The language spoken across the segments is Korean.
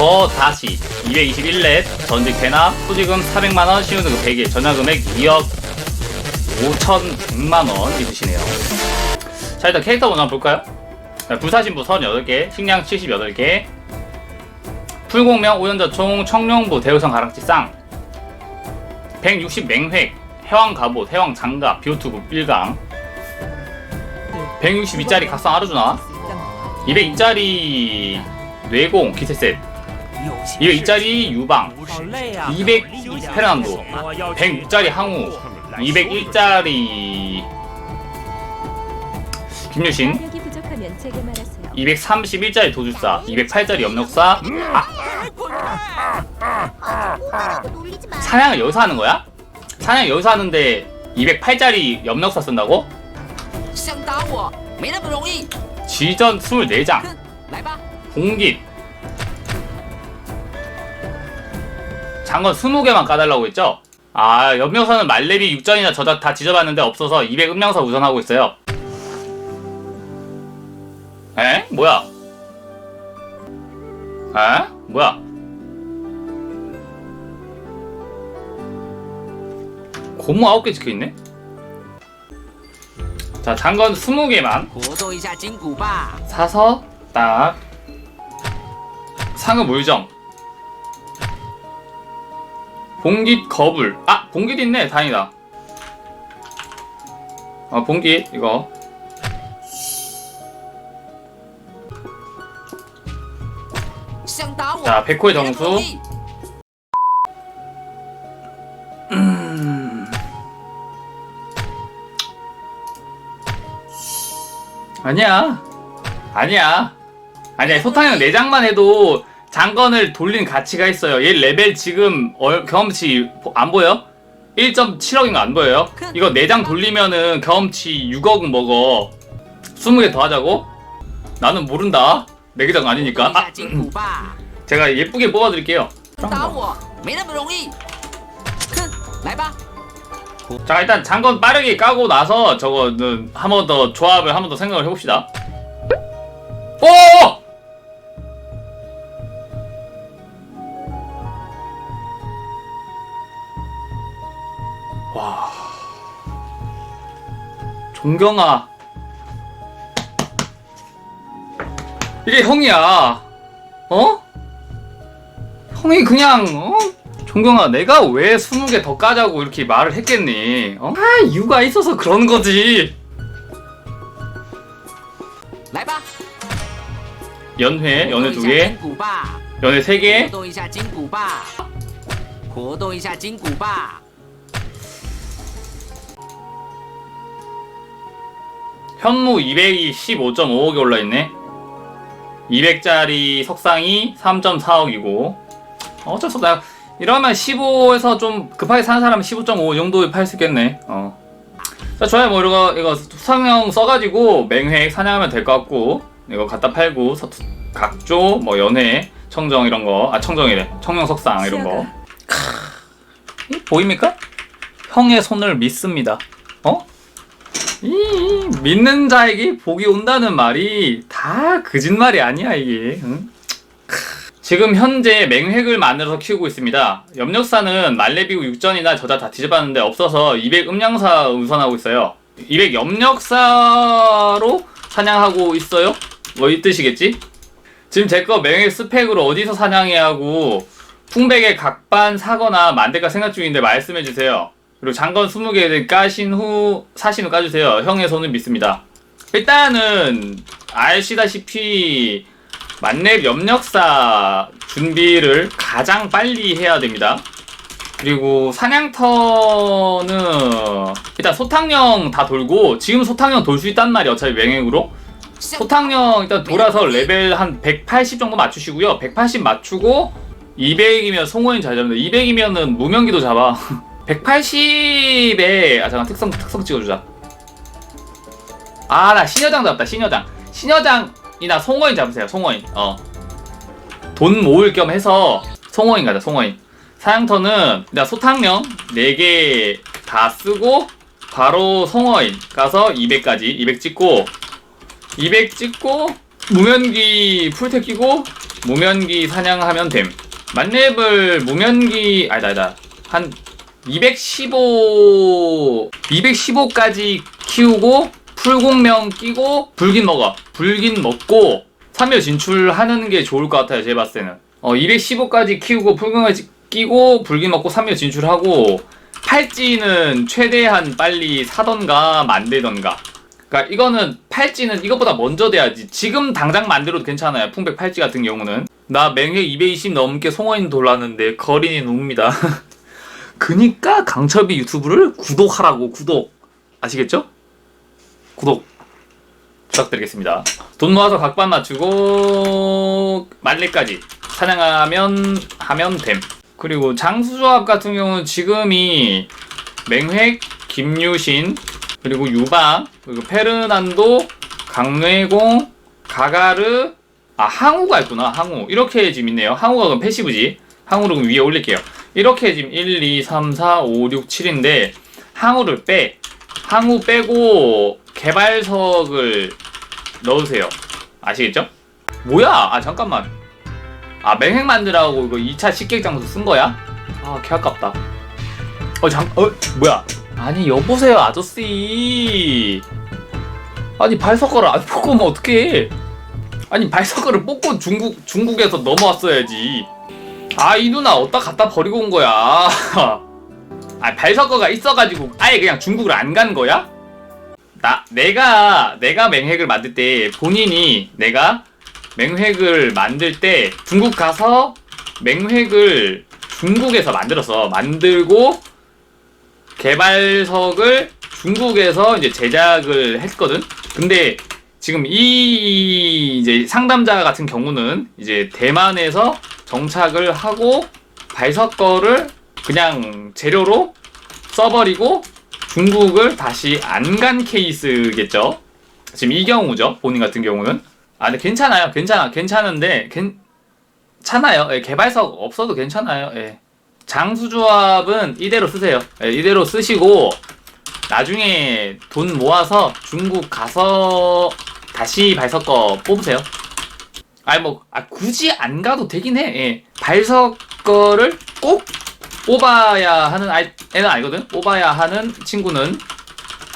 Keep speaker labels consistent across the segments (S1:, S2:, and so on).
S1: 더 다시 221렛 전직 대납 소지금 400만원 시운금 100일 전화금액 2억 5,100만원 있으시네요 자 일단 캐릭터 먼저 볼까요? 자, 부사신부 38개 식량 78개 풀공명 오연자 총 청룡부 대우성 가락지 쌍160 맹획 해왕 갑옷 해왕 장갑 비오투부 1강 162짜리 각성 아르주나 202짜리 뇌공 기세셋 이거 2짜리 유방 200 페란도 100짜리 항우 201짜리. 김유신. 231짜리 도주사 208짜리 염력사.
S2: 아.
S1: 사냥을 여기서 하는 거야? 사냥 여기서 하는데 208짜리 염력사 쓴다고? 지전 24장. 공깃. 장건 20개만 까달라고 했죠? 아 연명서는 말레비 6전이나 저작 다 지져봤는데 없어서 200 음량사 우선하고 있어요 에? 뭐야? 에? 뭐야? 고무 9개 찍혀있네? 자 장건 20개만 사서 딱 상업 물정 봉깃 거불. 아! 봉깃 있네. 다행이다. 아 봉깃 이거. 자 백호의 정수.
S3: 음...
S1: 아니야. 아니야. 아니야. 소탕형 내장만 해도 장건을 돌린 가치가 있어요. 얘 레벨 지금 어, 경험치 안 보여? 1.7억인가 안 보여요? 이거 4장 돌리면은 경험치 6억 먹어. 20개 더 하자고? 나는 모른다. 네 내
S3: 기장
S1: 아니니까.
S3: 아,
S1: 제가 예쁘게 뽑아드릴게요. 자 일단 장건 빠르게 까고 나서 저거는 한 번 더 조합을 한 번 더 생각을 해봅시다. 오! 와 종경아 이게 형이야 어? 형이 그냥 어? 종경아 내가 왜 20개 더 까자고 이렇게 말을 했겠니 어? 아 이유가 있어서 그런 거지
S3: 来吧，
S1: 연회 연회
S3: 活动一下
S1: 두개
S3: 筋骨吧，
S1: 연회
S3: 活
S1: 3개
S3: 动一下筋骨吧，活动一下筋骨吧。
S1: 현무 200이 15.5억이 올라있네. 200짜리 석상이 3.4억이고. 어쩔 수 없다. 이러면 15에서 좀 급하게 사는 사람은 15.5 정도에 팔 수 있겠네. 어. 자 좋아요. 뭐 이거 이거 수상형 써가지고 맹획 사냥하면 될 것 같고 이거 갖다 팔고 서, 각조 뭐 연회 청정 이런 거아 청정이래. 청룡 석상 이런 거. 크, 보입니까? 형의 손을 믿습니다. 어? 이 믿는 자에게 복이 온다는 말이 다 거짓말이 아니야 이게. 응? 크. 지금 현재 맹획을 만들어서 키우고 있습니다. 염력사는 말레비우 육전이나 저자 다 뒤져봤는데 없어서 200 음량사 우선하고 있어요. 200 염력사로 사냥하고 있어요? 뭐 이 뜻이겠지? 지금 제 거 맹획 스펙으로 어디서 사냥해야 하고 풍백에 각반 사거나 만들까 생각 중인데 말씀해 주세요. 그리고 장건 20개 까신 후 사신 후 까주세요. 형의 손을 믿습니다. 일단은 아시다시피 만렙 염력사 준비를 가장 빨리 해야 됩니다. 그리고 사냥터는 일단 소탕령 다 돌고 지금 소탕령 돌 수 있단 말이야 어차피 맹행으로
S3: 想
S1: 소탕령 일단 돌아서 레벨 한 180 정도 맞추시고요 180 맞추고 200이면 송호인 잘 잡는다 200이면은 무명기도 잡아 180에 아 잠깐 특성 특성 찍어주자. 아 나 신여장 잡다 신여장 신여장이나 송호인 잡으세요 송호인. 어돈 모을 겸 해서 송호인 가자 송호인. 사양터는 일단 소탕령 4개 다 쓰고 바로 송어인 가서 200까지 200 찍고 200 찍고 무면기 풀테 끼고 무면기 사냥하면 됨. 만렙을 무면기 아니다 아니다. 한 215, 215까지 키우고 풀공명 끼고 불긴 먹어. 불긴 먹고 3일 진출하는 게 좋을 것 같아요. 제가 봤을 때는. 어, 215까지 키우고 풀공명 끼고 불긴 먹고 3일 진출하고 팔찌는 최대한 빨리 사던가 만들던가. 그러니까 이거는 팔찌는 이것보다 먼저 돼야지. 지금 당장 만들어도 괜찮아요. 풍백 팔찌 같은 경우는. 나 맹획 220 넘게 송어인 돌랐는데 거린이 눕니다. 그니까 강철비 유튜브를 구독하라고 구독 아시겠죠? 구독 부탁드리겠습니다. 돈 모아서 각반 맞추고 말레까지 사냥하면 하면 됨. 그리고 장수조합 같은 경우는 지금이 맹획, 김유신, 그리고 유방, 그리고 페르난도, 강뇌공, 가가르, 아 항우가 있구나 항우 이렇게 지금 있네요. 항우가 그럼 패시브지. 항우를 그럼 위에 올릴게요. 이렇게 지금 1, 2, 3, 4, 5, 6, 7인데 항우를 빼. 항우 빼고 개발석을 넣으세요. 아시겠죠? 뭐야? 아 잠깐만. 아 맹행 만들라고 이거 2차 식객 장소 쓴 거야? 아 개 아깝다. 어 잠, 어 뭐야? 아니 여보세요 아저씨. 아니 발석거를 안 뽑고 오면 어떡해? 아니 발석거를 뽑고 중국 중국에서 넘어왔어야지. 아 이 누나 어디다 갖다 버리고 온 거야? 아 발석거가 있어가지고 아예 그냥 중국을 안 간 거야? 나 내가 내가 맹획을 만들 때 본인이 내가 맹획을 만들 때 중국 가서 맹획을 중국에서 만들었어 만들고 개발석을 중국에서 이제 제작을 했거든. 근데 지금 이 이제 상담자 같은 경우는 이제 대만에서 정착을 하고 발석 거를 그냥 재료로 써버리고 중국을 다시 안 간 케이스겠죠. 지금 이 경우죠. 본인 같은 경우는. 아, 근데 괜찮아요. 괜찮아. 괜찮은데, 괜찮아요. 예, 개발석 없어도 괜찮아요. 예. 장수조합은 이대로 쓰세요. 예, 이대로 쓰시고, 나중에 돈 모아서 중국 가서 다시 발석거 뽑으세요. 아니, 뭐, 아, 굳이 안 가도 되긴 해. 예. 발석 거를 꼭 뽑아야 하는 아이, 애는 아니거든? 뽑아야 하는 친구는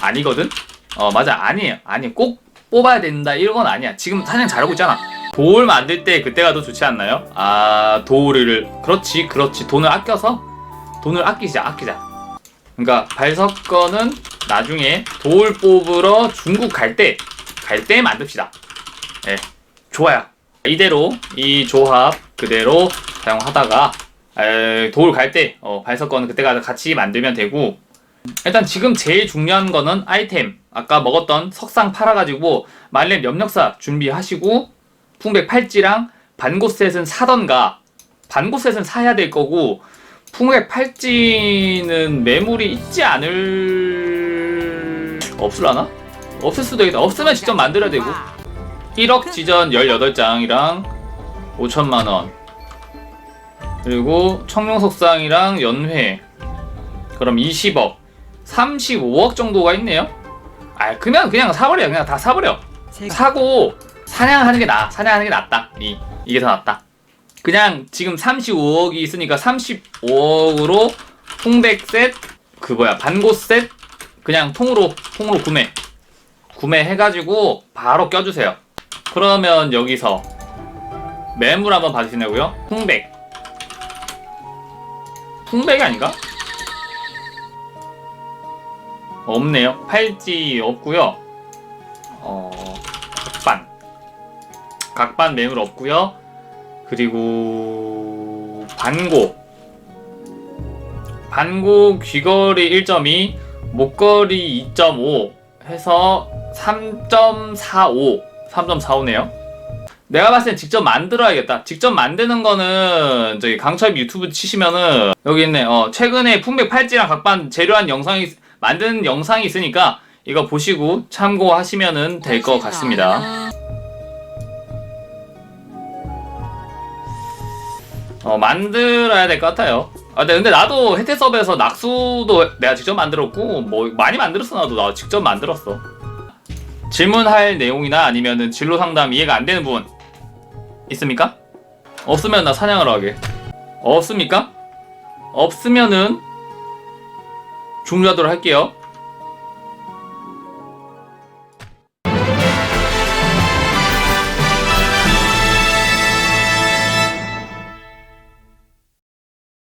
S1: 아니거든? 어, 맞아. 아니에요. 아니, 꼭 뽑아야 된다. 이런 건 아니야. 지금 사냥 잘하고 있잖아. 돌 만들 때 그때가 더 좋지 않나요? 아, 돌을. 그렇지, 그렇지. 돈을 아껴서? 돈을 아끼자, 아끼자. 그러니까, 발석 거는 나중에 돌 뽑으러 중국 갈 때, 갈때 만듭시다. 예. 좋아요. 이대로, 이 조합 그대로 사용하다가, 에, 돌갈 때, 어, 발석거는 그때 가서 같이 만들면 되고, 일단 지금 제일 중요한 거는 아이템. 아까 먹었던 석상 팔아가지고 말렙 염력사 준비하시고 풍백 팔찌랑 반고셋은 사던가 반고셋은 사야 될 거고 풍백 팔찌는 매물이 있지 않을 없을라나? 없을 수도 있다. 없으면 직접 만들어야 되고 1억 지전 18장이랑 5천만원. 그리고 청룡석상이랑 연회. 그럼 20억. 35억 정도가 있네요. 아 그냥 그냥 사버려. 그냥 다 사버려. 사고 사냥하는 게 나아 사냥하는 게 낫다. 이, 이게 더 낫다. 그냥 지금 35억이 있으니까 35억으로 통백셋 그 뭐야. 반고셋 그냥 통으로 통으로 구매. 구매해가지고 바로 껴주세요 그러면 여기서 매물 한번 봐주시냐고요? 통백 통백이 아닌가? 없네요. 팔찌 없고요. 어, 각반. 각반 매물 없고요. 그리고 반고. 반고 귀걸이 1.2, 목걸이 2.5 해서 3.45. 3.45네요. 내가 봤을 땐 직접 만들어야겠다. 직접 만드는 거는 저기 강철 유튜브 치시면은 여기 있네. 어, 최근에 풍백 팔찌랑 각반 재료한 영상이 만드는 영상이 있으니까 이거 보시고 참고하시면은 될 것 같습니다. 어, 만들어야 될 것 같아요. 아, 근데, 근데 나도 혜태 서버에서 낙수도 내가 직접 만들었고, 뭐, 많이 만들었어, 나도. 나 직접 만들었어. 질문할 내용이나 아니면은 진로 상담 이해가 안 되는 부분 있습니까? 없으면 나 사냥하러 가게. 없습니까? 없으면은 종료하도록 할게요.